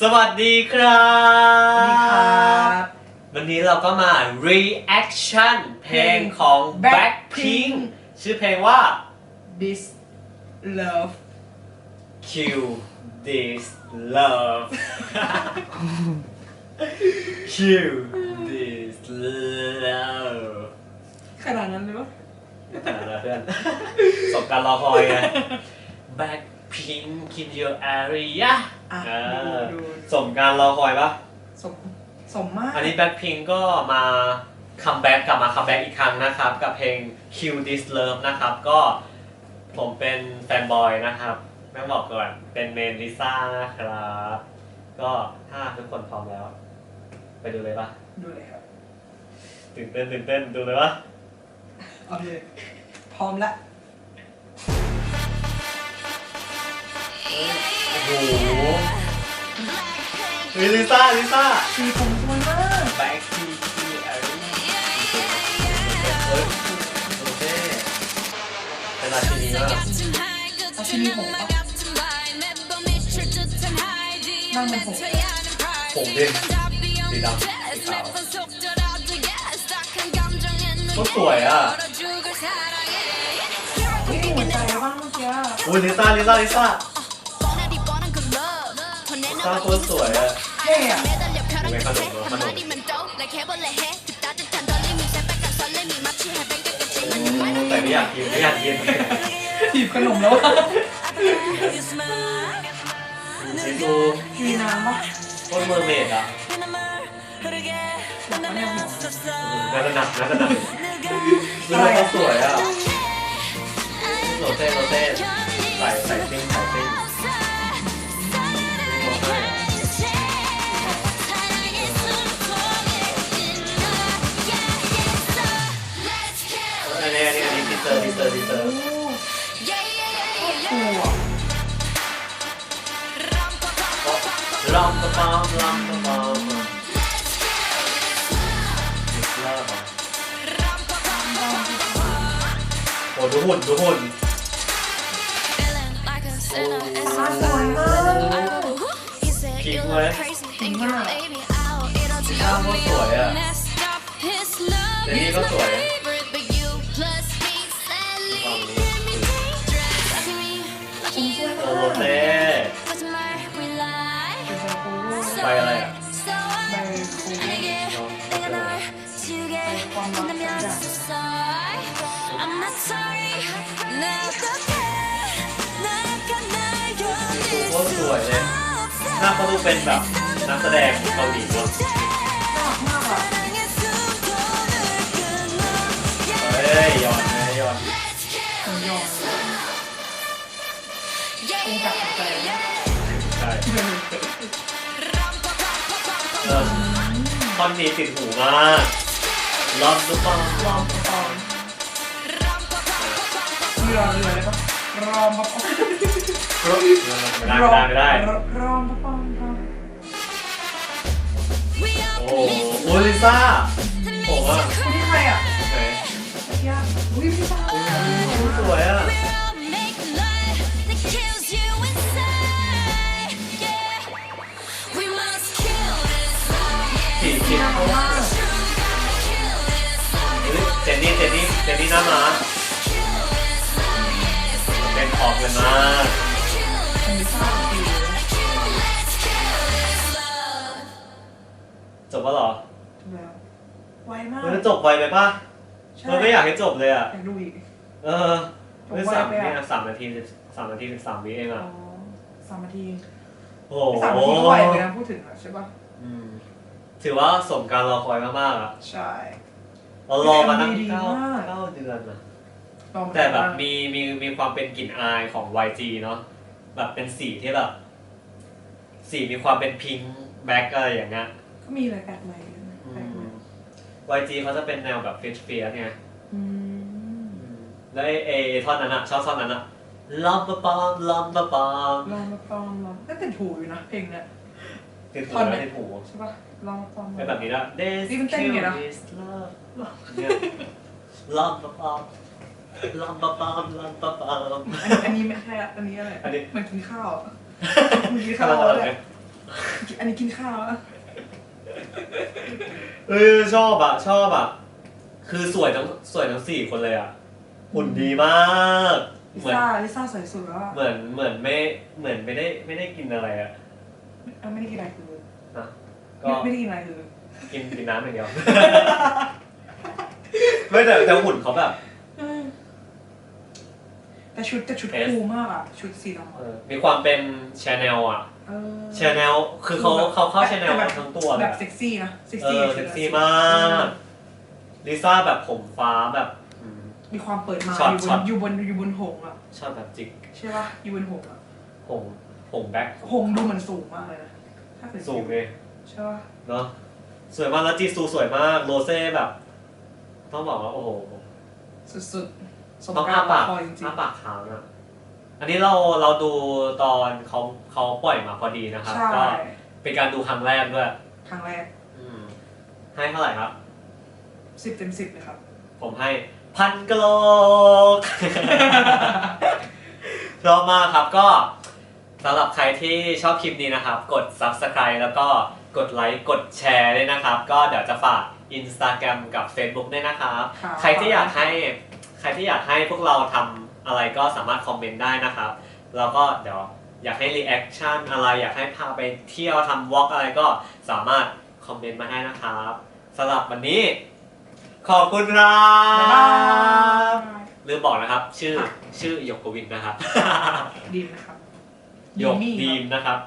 สวัสดีครับสวัสดีครับ วันนี้เราก็มา reaction เพลงของ Blackpink ชื่อเพลงว่า This Love Kill This Love Kill This Love ขนาดนั้นเลยวะขนาดนั้นเพื่อนสมการรอคอยไง Blackpink in your area อะเอดูอดูสมการรอคอยปะสมสมมากอันนี้ Blackpink ก็มาคัมแบ็กกลับมาคัมแบ็กอีกครั้งนะครับ กับเพลง Kill This Love นะครับ ก็ผมเป็นแฟนบอยนะครับแม่งบอกก่อนเป็นเมนลิซ่านะครับ ก็ถ้าทุกคนพร้อมแล้ว ไปดูเลยปะดูเลยครับตื่นเต้นตื่นเต้นดูเลยปะ โอเคพร้อมละ โอ้โหเฮ้ยลิซ่าลิซ่าสีผมสวยมากแบ็คทีทีอารีเฮ้ยโอเคเป็นราชินีมากเอาชิ้นนี้ผมปะนั่งบนผมผมดิสีดำสีขาวก็สวยอะนี่หัวใจว่างเมื่อกี้อะอุ้ยลิซ่าลิซ่าลิซ่า ลิซ่าโคตรสวยอะเท่อะไม่ขนมหรอขนมแต่ไม่อยากกินไม่อยากกินถีบขนมแล้วอะชิซูมีน้ำปะโคตรเมอร์เมดอะหนักปะเนี่ยหัวน่าจะหนักน่าจะหนักลิซ่าเขาสวยอะ นี้อันนี้ดิเซอร์ดิเซอร์ดิเซอร์โอ้โหอะลอมกระปอมลอมกระปอมดิสเลอร์โอ้ดูหุ่นดูหุ่นฟ้าสวยมากพิงเลยพิงมากอ้าวก็สวยอะเจนี่ก็สวย โอมากเต้ไปอะไรอะโคตรสวยเลยหน้าเขาดูเป็นแบบนักแสดงเกาหลีเนาะน่ารักมากอะเฮ้ยยอนยอน มยอมคงจับใจใช่เออท่อนนี้ติดหูมากลอมดูปองรอมปะปองเรือเรือเลยปะรอมปะปองไม่ได้ไม่ได้ไม่ได้ รอมปะปองรอมโอ้โหโอลิซ่าผมอะคนที่ใคร เขียวเอามากเฮ้ยเจนนี่เจนนี่เจนนี่หน้าม้าเป็นออกกันมากผมไม่ทราบจริงจบแล้วเหรอถูกแล้วไวมากเออจบไวไปป่ะใช่เราไม่อยากให้จบเลยอะ อยากดูอีก เออไม่สามจบไวไปอะ เนี่ยสามนาทีสามนาทีสิบสามวิเองอ๋ออะสามนาทีโอ้โหสามนาทีก็ไวเลยนะพูดถึงอะใช่ปะอืม ถือว่าสมการรอคอยมากๆอะใช่ เรารอมาตั้งดีเก้ามากเก้าเดือนนะลองมาแต่แบบดูมีมีมีความเป็นกลิ่นอายของ YG เนาะแบบเป็นสีที่แบบสีมีความเป็นพิงค์แบ็กอะไรอย่างเงี้ยก็มีอะไรแปลกใหม่ด้วยนะอืแปลกใหม่ม YG เขาจะเป็นแนวแบบเฟชเฟียไงอืมแล้วไอ้ไอ้ท่อนนั้นอะชอบท่อนนั้นอะลอมปะปอมลอมปะปอมลองมาปองลองก็ติดหูอยู่นะเพลงเนี้ย ติดหูท่อนไหนนะติดหูใช่ปะลองมาปองเป็นแบบนี้นะ This นี่มันเต้นไงนะ kill is love เนี่ยลอมปะปอมลอมปะปอมลอมปะปอมอันนี้อันนี้ไม่ใช่อะอันนี้อะไรอันนี้ มันกินข้าวอะมันกินข้าวกำลังเลเลยยอันนี้กินข้าวแล้วเออชอบอะชอบอะคือสวยทั้งสวยทั้งสี่คนเลยอะหุ่นดีมากลิเหมือนซ่าลิซ่าสวยสุดแล้วอะเหมือนเหมือนไม่เหมือนไม่ได้ไม่ได้กินอะไรอะเอ้าไม่ได้กินอะไรคือ นะก็ไม่ไม่ได้กินอะไรคือกินกินน้ำอย่างเดียวไม่แต่แต่หุ่นเขาแบบแต่ชุดแต่ชุดเอสคูลมากอะชุดสีดำเออะอมีความเป็นชาแนลอะเออชาแนลคือเขาเขาเข้าชาแนลแบบทั้งตัวเลแบยบอะ เซ็กซี่นะเซ็กเอซี่อเซ็กซี่มากลิซ่าแบบผมฟ้าแบบอืม มีความเปิดมาช็อตอยู่บช็อตนอยู่บนอยู่บนหงส์อะชอบแบบจิกใช่ปะอยู่บนหงส์อะผมผมแบ็คหงส์ดูเหมือนสูงมากเลยนะถ้าเกิด สูงเลยใช่ปะเนาะสวยมากแล้วจีซูสวยมากโรเซ่แบบ ต้องบอกว่าโอ้โหสุดๆสมต้องกาอ้ารรปากคอยจริงอ้าปากค้างอะอันนี้เราเราดูตอนเขาเขาปล่อยมาพอดีนะๆครับใช่ก็เป็นการดูครั้งแรกด้วยครั้งแรกอืมให้เท่าไหร่ครับสิบเต็มสิบเลยครับ ผมให้พันกะโหลกชอบมากครับก็ สำหรับใครที่ชอบคลิปนี้นะครับ กด subscribe แล้วก็กดไลค์กดแชร์ด้วยนะครับ ก็เดี๋ยวจะฝาก Instagram กับ Facebook ด้วยนะครับครับใครที่อยากให้ใครที่อยากให้พวกเราทำอะไรก็สามารถคอมเมนต์ได้นะครับ แล้วก็เดี๋ยวอยากให้รีแอคชั่นอะไร อยากให้พาไปเที่ยวทำวอล์กอะไรก็สามารถคอมเมนต์มาได้นะครับสำหรับวันนี้ ขอบคุณครับ๊ายบาบยลืมบอกนะครับ ชื่อค่ะชื่อหยกกวินนะครับ ดีมนะครับ หยกมี่ดีมครับนะครับ